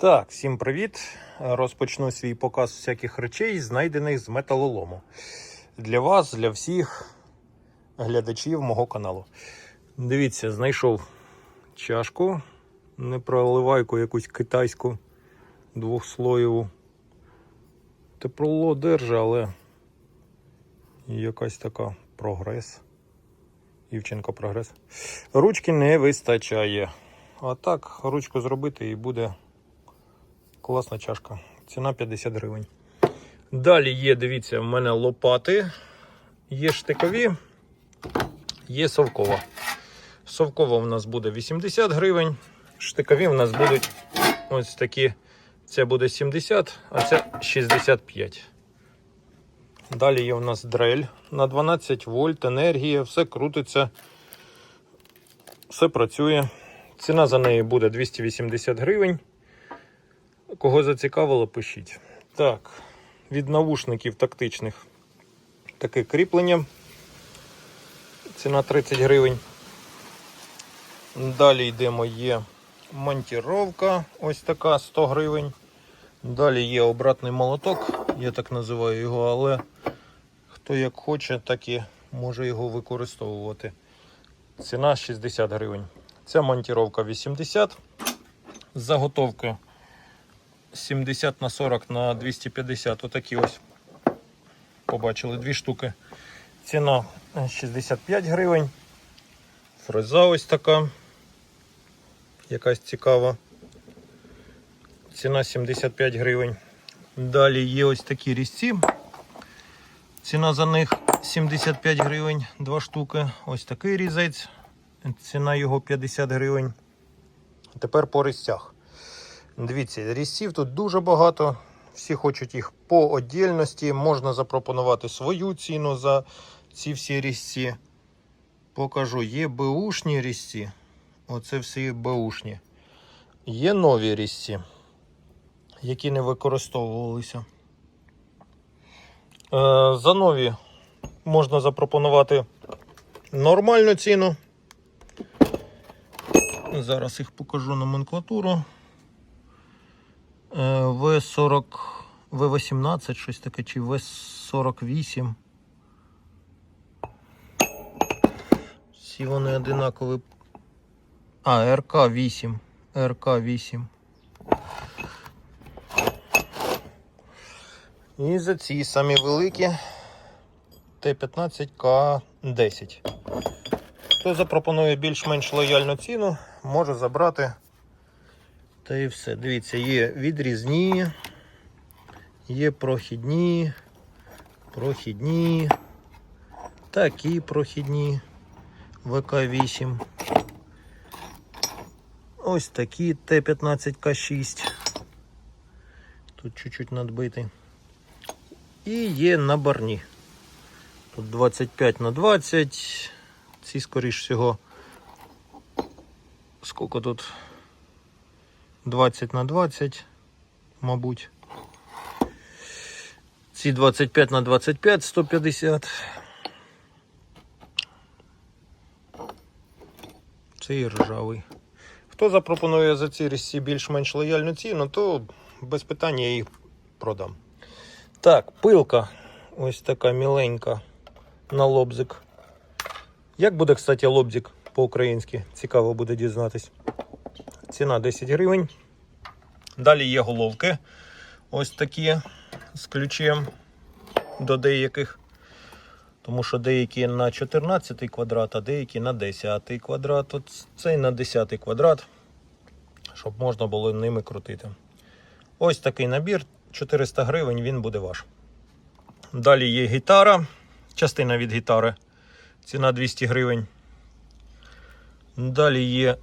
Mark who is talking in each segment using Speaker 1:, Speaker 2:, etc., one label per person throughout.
Speaker 1: Так, всім привіт! Розпочну свій показ всяких речей, знайдених з металолому. Для вас, для всіх глядачів мого каналу. Дивіться, знайшов чашку, непроливайку якусь китайську двохслоєву. Тепло держа, але якась така прогрес. Івченко прогрес. Ручки не вистачає. А так, ручку зробити і буде класна чашка. Ціна 50 гривень. Далі є, дивіться, в мене лопати. Є штикові, є совкова. Совкова в нас буде 80 гривень. Штикові в нас будуть ось такі. Це буде 70, а це 65. Далі є у нас дрель на 12 вольт, енергія, все крутиться, все працює. Ціна за неї буде 280 гривень. Кого зацікавило, пишіть. Так, від навушників тактичних таке кріплення. Ціна 30 гривень. Далі йдемо, є монтіровка, ось така 100 гривень. Далі є обратний молоток, я так називаю його, але хто як хоче, так і може його використовувати. Ціна 60 гривень. Ця монтіровка 80. Заготовки 70 на 40 на 250. Отакі ось. Побачили дві штуки. Ціна 65 гривень. Фреза ось така. Якась цікава. Ціна 75 гривень. Далі є ось такі різці. Ціна за них 75 гривень, два штуки. Ось такий різець. Ціна його 50 гривень. Тепер по різцях. Дивіться, різців тут дуже багато. Всі хочуть їх по отдільності. Можна запропонувати свою ціну за ці всі різці. Покажу, є беушні різці. Оце всі беушні. Є нові різці, які не використовувалися. Е, за нові можна запропонувати нормальну ціну. Зараз їх покажу номенклатуру. Е, В40, В18, щось таке, чи В48. Всі вони одинакові. А, РК8. РК8. І за ці самі великі Т15К10. Хто запропонує більш-менш лояльну ціну, може забрати. Та і все. Дивіться, є відрізні, є прохідні, прохідні, такі прохідні ВК8. Ось такі Т15К6. Тут чуть-чуть надбитий. І є наборні. Тут 25 на 20. Ці, скоріш всього, скільки тут? 20 на 20, мабуть. Ці 25 на 25, 150. Цей ржавий. Хто запропонує за ці різці більш-менш лояльну ціну, то без питань я їх продам. Так, пилка ось така міленька на лобзик. Як буде, кстати, лобзик по-українськи? Цікаво буде дізнатись. Ціна 10 гривень. Далі є головки. Ось такі з ключем до деяких. Тому що деякі на 14 квадрат, а деякі на 10 квадрат. От цей на 10 квадрат, щоб можна було ними крутити. Ось такий набір, 400 гривень, він буде ваш. Далі є гітара, частина від гітари. Ціна 200 гривень. Далі є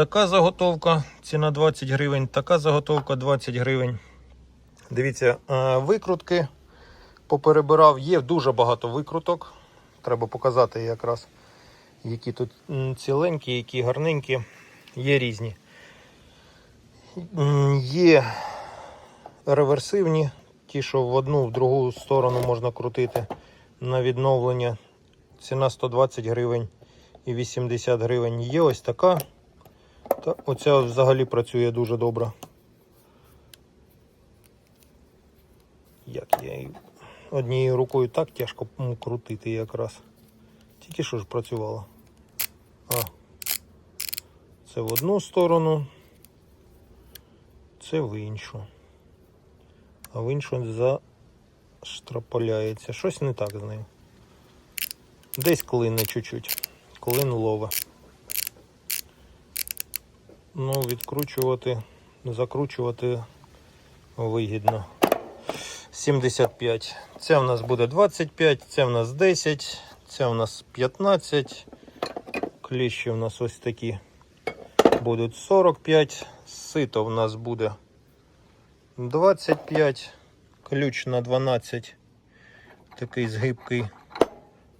Speaker 1: така заготовка, ціна 20 гривень, така заготовка 20 гривень. Дивіться, е, викрутки поперебирав. Є дуже багато викруток. Треба показати якраз, які тут ціленькі, які гарненькі, є різні. Є реверсивні, ті, що в одну, в другу сторону можна крутити на відновлення. Ціна 120 гривень і 80 гривень. Є ось така. Та Оця взагалі працює дуже добре. Як я її однією рукою так тяжко крутити якраз. Тільки що ж працювала. А, це в одну сторону, це в іншу. А в іншу заштраполяється. Щось не так з нею. Десь клине чуть-чуть. Клин лове. Ну, відкручувати, закручувати вигідно. 75. Це в нас буде 25, це в нас 10, це в нас 15. Кліщі в нас ось такі будуть 45. Сито в нас буде 25. Ключ на 12. Такий згибкий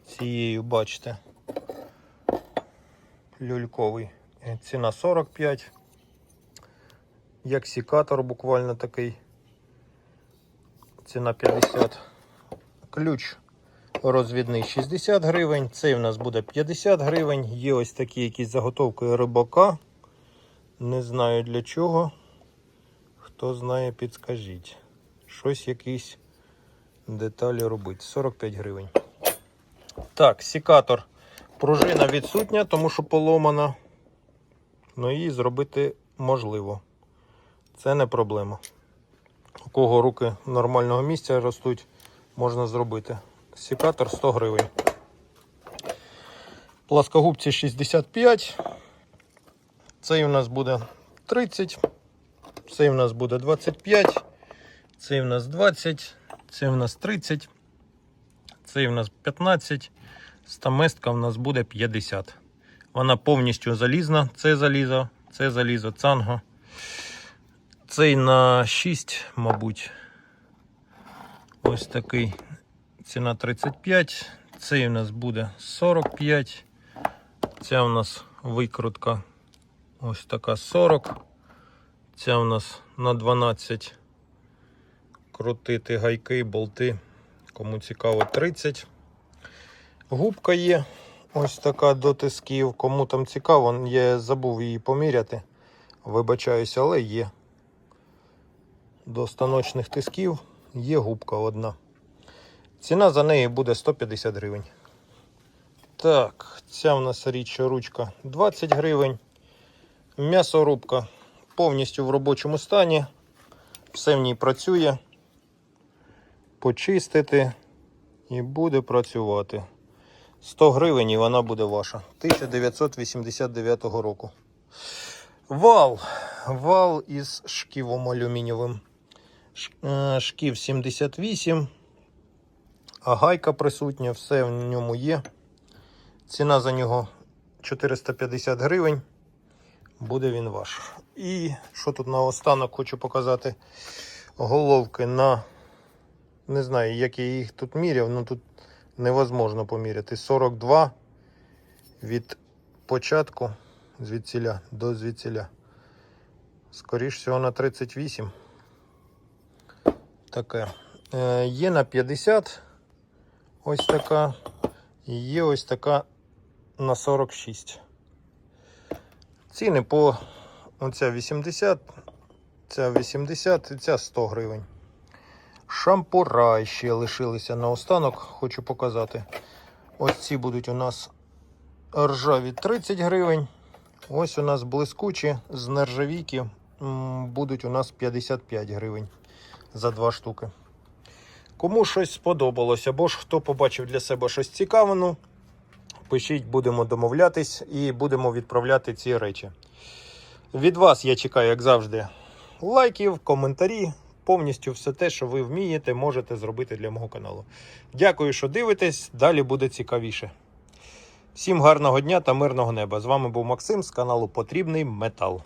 Speaker 1: цією, бачите. Люльковий. Е, Ціна 45. Як сікатор буквально такий. Ціна 50. Ключ розвідний 60 гривень. Цей в нас буде 50 гривень. Є ось такі якісь заготовки рибака. Не знаю для чого. Хто знає, підскажіть. Щось якісь деталі робити. 45 гривень. Так, сікатор. Пружина відсутня, тому що поломана. Ну її зробити можливо. Це не проблема. У кого руки нормального місця ростуть, можна зробити. Сікатор 100 гривень. Пласкогубці 65. Цей у нас буде 30. Цей у нас буде 25. Цей у нас 20. Цей у нас 30. Цей у нас 15. Стаместка у нас буде 50. Вона повністю залізна. Це залізо, це залізо, цанго. Цей на 6, мабуть. Ось такий. Ціна 35. Цей у нас буде 45. Ця у нас викрутка ось така 40. Ця у нас на 12. Крутити гайки, болти. Кому цікаво 30. Губка є. Ось така до тисків. Кому там цікаво, я забув її поміряти. Вибачаюся, але є. До станочних тисків є губка одна. Ціна за неї буде 150 гривень. Так, ця в нас річ ручка 20 гривень. М'ясорубка повністю в робочому стані. Все в ній працює. Почистити і буде працювати. 100 гривень і вона буде ваша. 1989 року. Вал. Вал із шківом алюмінієвим. Е, Шків 78. А гайка присутня, все в ньому є. Ціна за нього 450 гривень. Буде він ваш. І що тут наостанок хочу показати головки на. Не знаю, як я їх тут міряв, ну тут невозможно поміряти. 42 від початку звідсіля до звідсіля. Скоріш всього на 38. Таке. Е, є на 50 ось така. І є ось така на 46. Ціни по оця 80, ця 80 і ця 100 гривень. Шампура ще лишилися наостанок, хочу показати. Ось ці будуть у нас ржаві 30 гривень. Ось у нас блискучі з нержавійки будуть у нас 55 гривень за два штуки. Кому щось сподобалось, або ж хто побачив для себе щось цікаве, ну, пишіть, будемо домовлятись і будемо відправляти ці речі. Від вас я чекаю, як завжди, лайків, коментарі. Повністю все те, що ви вмієте, можете зробити для мого каналу. Дякую, що дивитесь. Далі буде цікавіше. Всім гарного дня та мирного неба. З вами був Максим з каналу Потрібний Метал.